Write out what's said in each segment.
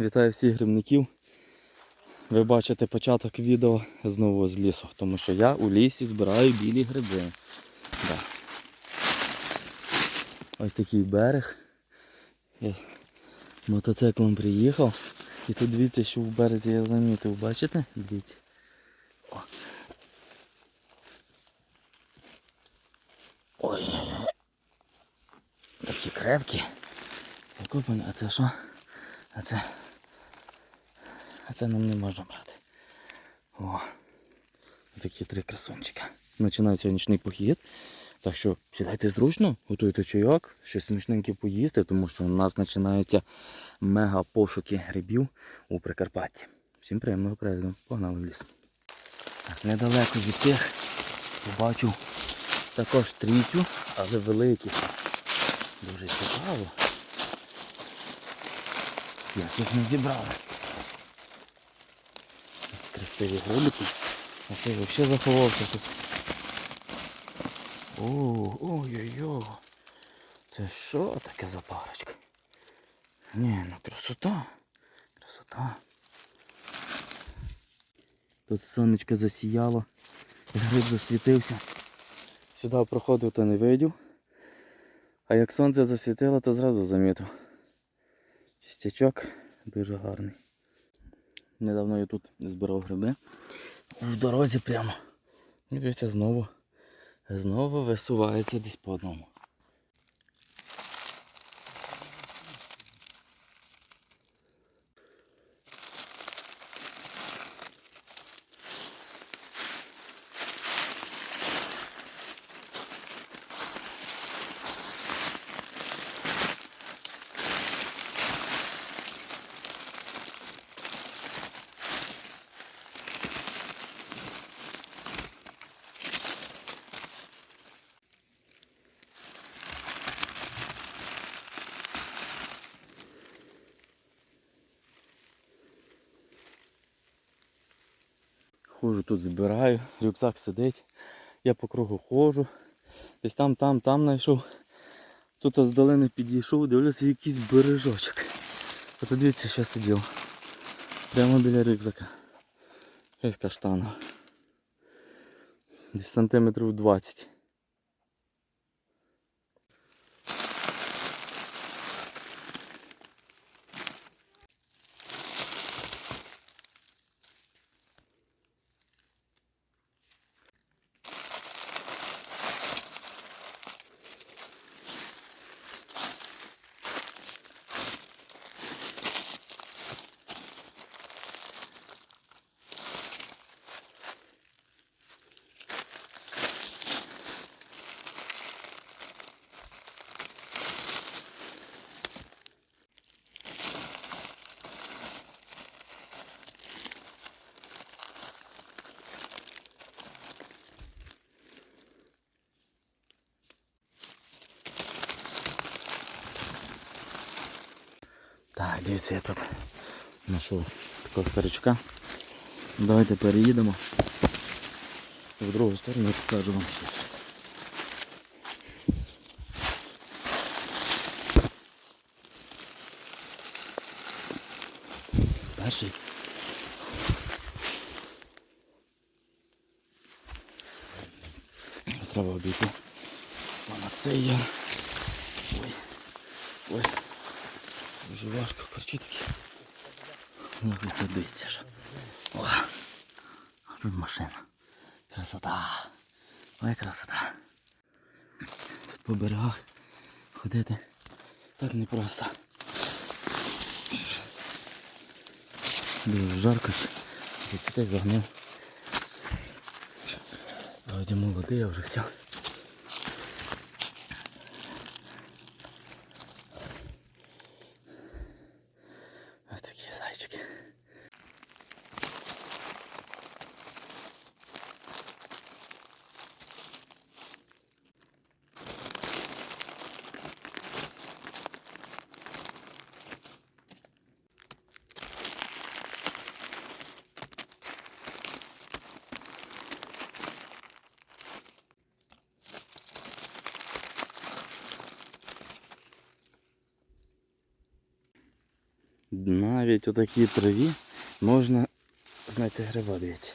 Вітаю всіх грибників. Ви бачите початок відео знову з лісу, тому що я у лісі збираю білі гриби. Да. Ось такий берег. Я мотоциклом приїхав. І тут дивіться, що в березі я замітив, бачите? Дивіться. О. Ой. Такі крепкі. Закопані, а це що? А це. А це нам не можна брати. О. Такі три красунчика. Починається нічний похід. Так що сідайте зручно, готуйте чайок, щось смачненьке поїсти, тому що у нас починаються мега пошуки грибів у Прикарпатті. Всім приємного перегляду. Погнали в ліс. Так, недалеко від тих побачив також трійцю, але великих. Дуже цікаво. Як їх не зібрали. Красиві грибики. А цей взагалі заховався тут. Ой-ой-ой. Це що таке за парочка? Ні, ну красота. Красота. Тут сонечко засіяло, гриб засвітився. Сюди проходив, то не видів. А як сонце засвітило, то зразу замітив. Чистячок дуже гарний. Недавно я тут збирав гриби. В дорозі прямо. Дивіться, знову. Знову висувається десь по одному. Хожу тут збираю, рюкзак сидить. Я по кругу ходжу. Десь там, там, там знайшов. Тут з долини підійшов, дивлюся якийсь бережочок. От дивіться, що сидів. Прямо біля рюкзака. Ось каштана. Десь сантиметрів 20. Так, дивіться, я тут знайшов такого старичка. Давайте переїдемо. В другу сторону я покажу вам ще щось. Перший. Треба обійти. Вона це є. Ой. Ой. Дуже важко корчі такі. Ну, тут дивіться ж. О, а тут машина. Красота. Ой, красота. Тут по берегах ходити так непросто. Дуже жарко. Дивіться, цей загнив. Вроді молодий, а вже все. Навіть у такій траві можна знайти гриба, дивіться.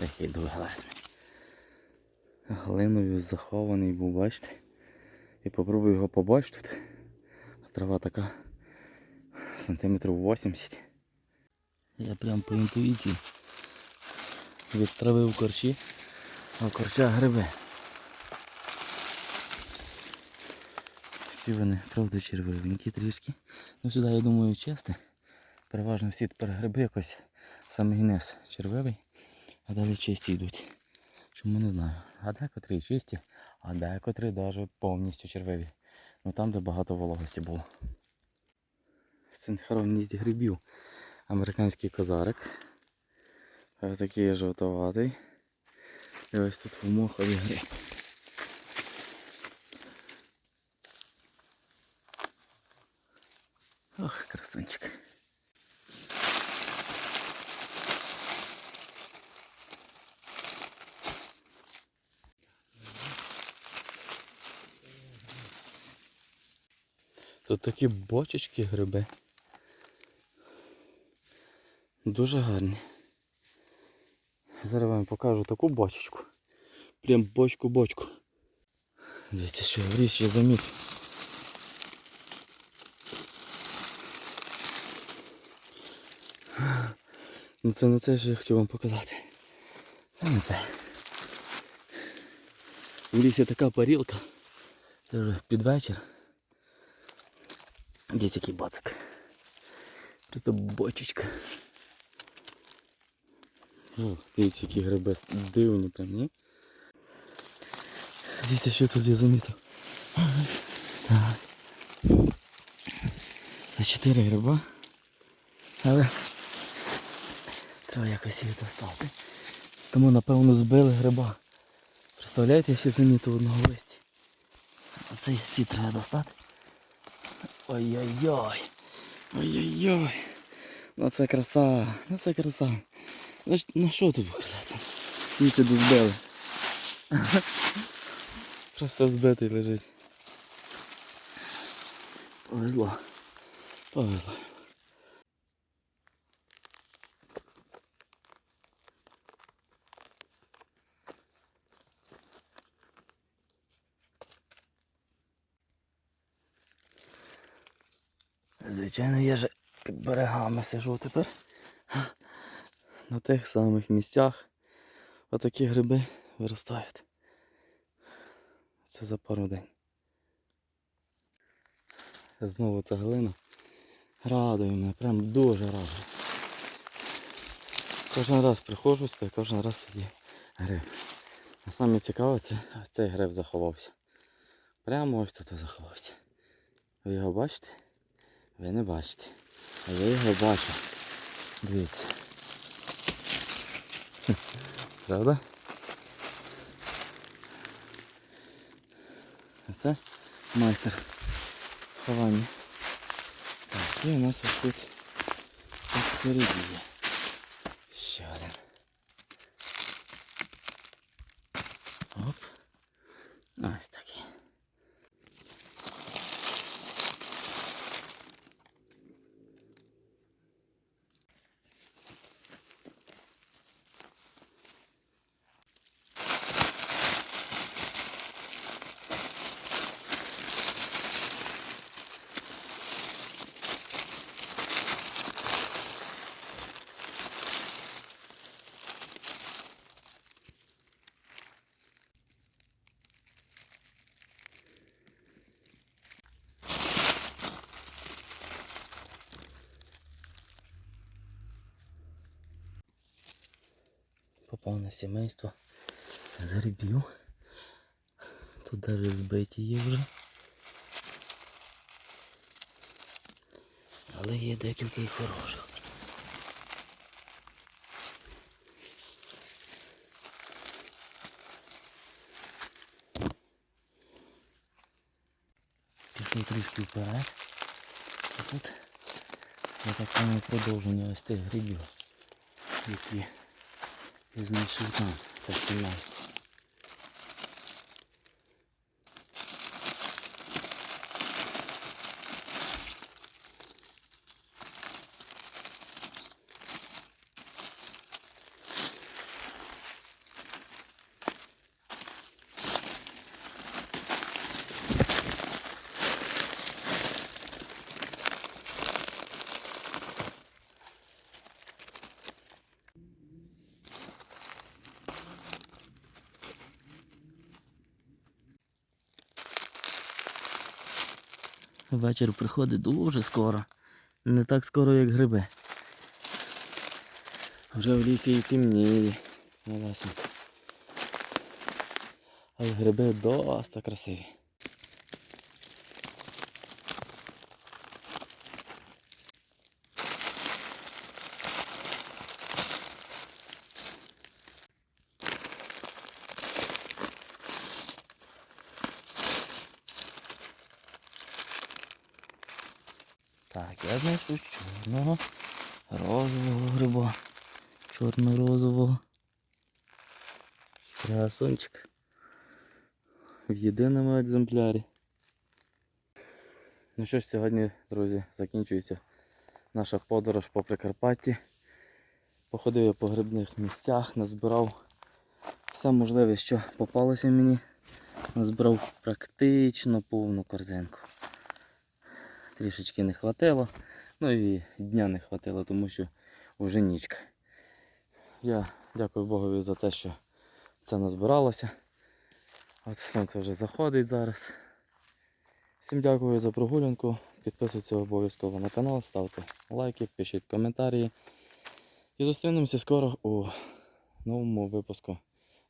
Який довглазний. Глиною захований був, бачите? І попробую його побачити тут. Трава така сантиметрів 80. Я прям по інтуїції від трави в корчі, а корча гриби. Всі вони, правда, червивенькі трішки. Ну сюди, я думаю, чисте. Переважно всі тепер гриби якось саме низ червивий, а далі чисті йдуть. Чому не знаю. А декотрі чисті, а декотрі навіть повністю червиві. Ну там, де багато вологості було. Гнізді грибів. Американський козарик. Ось такий жовтоватий. І ось тут в мохові гриб. Ох, красунчик. Тут такі бочечки гриби. Дуже гарні. Зараз вам покажу таку бочечку. Прям бочку-бочку. Дивіться, що в річ я замітив. Ну це не це, що я хотів вам показати. Це не це. В лісі така парілка. Це вже під вечір. Дивіться, який бацик. Просто бочечка. О, дивіться, які гриби дивні прям, ні? Дивіться, що тут я замітив. Так. Це чотири гриба. Але треба якось їх достати. Тому напевно збили гриба. Представляєте, я ще замітив одного листі. Оце ці треба достати. Ой-ой-ой. Ой-ой-ой. Ну це краса. Ну це краса. Ну, що тут показати? Дивіться, тут збили. Просто збитий лежить. Повезло. Повезло. Звичайно, я же під берегами сижу тепер. На тих самих місцях отакі гриби виростають. Це за пару день. Знову ця глина. Радує мене, прям дуже радує. Кожен раз приходжу сюди, кожен раз тоді гриб. А саме цікаве, це цей гриб заховався. Прямо ось тут заховався. Ви його бачите? Ви не бачите. А я його бачу. Дивіться. Правда? А це майстер ховання. Так, і у нас ось тут є. Ще один. Оп. Ось такий. Попав на сімейство грибів. Тут навіть збиті є вже. Але є декілька і хороших. Пішли трішки вперед. А тут я так продовження ось тих грибів, які я знайшов там, так 17. Вечір приходить дуже скоро. Не так скоро, як гриби. Вже в лісі і темніє. Але гриби досить красиві. Так, я знайшов чорного розового гриба. Чорно-розового. Красунчик. В єдиному екземплярі. Ну що ж, сьогодні, друзі, закінчується наша подорож по Прикарпатті. Походив я по грибних місцях, назбирав все можливе, що попалося мені. Назбирав практично повну корзинку. Трішечки не хватило. Ну і дня не хватило, тому що вже нічка. Я дякую Богові за те, що це назбиралося. От сонце вже заходить зараз. Всім дякую за прогулянку. Підписуйтесь обов'язково на канал, ставте лайки, пишіть коментарі. І зустрінемося скоро у новому випуску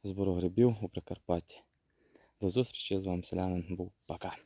збору грибів у Прикарпатті. До зустрічі з вами селянин був. Пока.